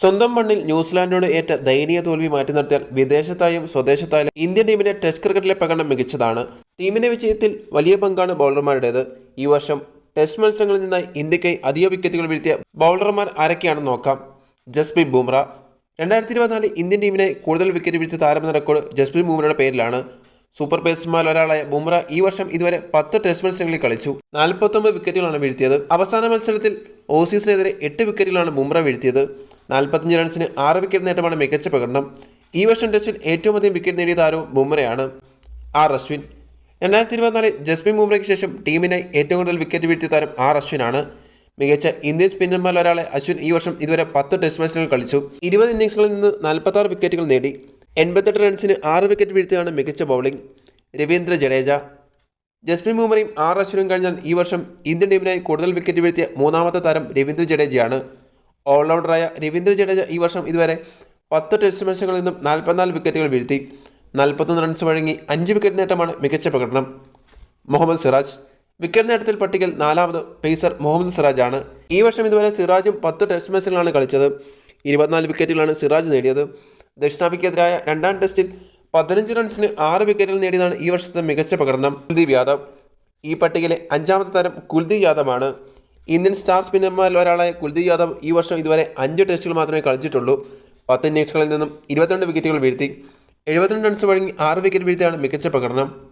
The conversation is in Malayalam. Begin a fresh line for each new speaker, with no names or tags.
സ്വന്തം മണ്ണിൽ ന്യൂസിലാൻഡിനോട് ഏറ്റ ദയനീയ തോൽവി മാറ്റി നിർത്തിയാൽ വിദേശത്തായും സ്വദേശത്തായാലും ഇന്ത്യൻ ടീമിന്റെ ടെസ്റ്റ് ക്രിക്കറ്റിലെ പ്രകടനം മികച്ചതാണ്. ടീമിന്റെ വിജയത്തിൽ വലിയ പങ്കാണ് ബൗളർമാരുടേത്. ഈ വർഷം ടെസ്റ്റ് മത്സരങ്ങളിൽ നിന്നായി ഇന്ത്യക്കായി അധിക വിക്കറ്റുകൾ വീഴ്ത്തിയ ബൗളർമാർ ആരൊക്കെയാണെന്ന് നോക്കാം. ജസ്പ്രീത് ബുംറ. രണ്ടായിരത്തി ഇരുപത്തിനാല് ഇന്ത്യൻ ടീമിനെ കൂടുതൽ വിക്കറ്റ് വീഴ്ത്തിയ താരമെന്ന റെക്കോർഡ് ജസ്പ്രീത് ബുംറയുടെ പേരിലാണ്. സൂപ്പർ ഒരാളായ ബുംറ ഈ വർഷം ഇതുവരെ പത്ത് ടെസ്റ്റ് മത്സരങ്ങളിൽ കളിച്ചു. നാൽപ്പത്തൊമ്പത് വിക്കറ്റുകളാണ് വീഴ്ത്തിയത്. അവസാന മത്സരത്തിൽ ഓസീസിനെതിരെ എട്ട് വിക്കറ്റുകളാണ് ബുംറ വീഴ്ത്തിയത്. നാൽപ്പത്തഞ്ച് റൺസിന് ആറ് വിക്കറ്റ് നേട്ടമാണ് മികച്ച പ്രകടനം. ഈ വർഷം ടെസ്റ്റിൽ ഏറ്റവും അധികം വിക്കറ്റ് നേടിയ താരവും ബുംറയാണ്. ആർ അശ്വിൻ. രണ്ടായിരത്തി ഇരുപത്തിനാലിൽ ജസ്മിൻ ബുംറയ്ക്ക് ശേഷം ടീമിനെ ഏറ്റവും കൂടുതൽ വിക്കറ്റ് വീഴ്ത്തിയ താരം ആർ അശ്വിനാണ്. മികച്ച ഇന്ത്യൻ സ്പിന്നർമാരിൽ ഒരാളെ അശ്വിൻ ഈ വർഷം ഇതുവരെ പത്ത് ടെസ്റ്റ് മത്സരങ്ങൾ കളിച്ചു. ഇരുപത് ഇന്നിംഗ്സുകളിൽ നിന്ന് നാൽപ്പത്താറ് വിക്കറ്റുകൾ നേടി. എൺപത്തെട്ട് റൺസിന് ആറ് വിക്കറ്റ് വീഴ്ത്തിയാണ് മികച്ച ബൗളിംഗ്. രവീന്ദ്ര ജഡേജ. ജസ്മിൻ ബുംറയും ആർ അശ്വിനും കഴിഞ്ഞാൽ ഈ വർഷം ഇന്ത്യൻ ടീമിനായി കൂടുതൽ വിക്കറ്റ് വീഴ്ത്തിയ മൂന്നാമത്തെ താരം രവീന്ദ്ര ജഡേജയാണ്. ഓൾറൗണ്ടറായ രവീന്ദ്ര ജഡേജ ഈ വർഷം ഇതുവരെ പത്ത് ടെസ്റ്റ് മത്സരങ്ങളിൽ നിന്നും നാൽപ്പത്തിനാല് വിക്കറ്റുകൾ വീഴ്ത്തി. നാൽപ്പത്തൊന്ന് റൺസ് വഴങ്ങി അഞ്ച് വിക്കറ്റ് നേട്ടമാണ് മികച്ച പ്രകടനം. മുഹമ്മദ് സിറാജ്. വിക്കറ്റ് നേട്ടത്തിൽ പട്ടികയിൽ നാലാമത് പേസർ മുഹമ്മദ് സിറാജ് ആണ് ഈ വർഷം ഇതുവരെ സിറാജും പത്ത് ടെസ്റ്റ് മത്സരങ്ങളാണ് കളിച്ചത്. ഇരുപത്തിനാല് വിക്കറ്റുകളാണ് സിറാജ് നേടിയത്. ദക്ഷിണാഫ്രിക്കെതിരായ രണ്ടാം ടെസ്റ്റിൽ പതിനഞ്ച് റൺസിന് ആറ് വിക്കറ്റുകൾ നേടിയതാണ് ഈ വർഷത്തെ മികച്ച പ്രകടനം. കുൽദീപ് യാദവ്. ഈ പട്ടികയിലെ അഞ്ചാമത്തെ താരം കുൽദീപ് യാദവാണ് ഇന്ത്യൻ സ്റ്റാർ സ്പിന്നർമാരിൽ ഒരാളായ കുൽദീപ് യാദവ് ഈ വർഷം ഇതുവരെ അഞ്ച് ടെസ്റ്റുകൾ മാത്രമേ കളിച്ചിട്ടുള്ളൂ. പത്ത് ഇന്നിംഗ്സുകളിൽ നിന്നും ഇരുപത്തിരണ്ട് വിക്കറ്റുകൾ വീഴ്ത്തി. എഴുപത്തിരണ്ട് റൺസ് വഴങ്ങി ആറ് വിക്കറ്റ് വീഴ്ത്തിയാണ് മികച്ച പ്രകടനം.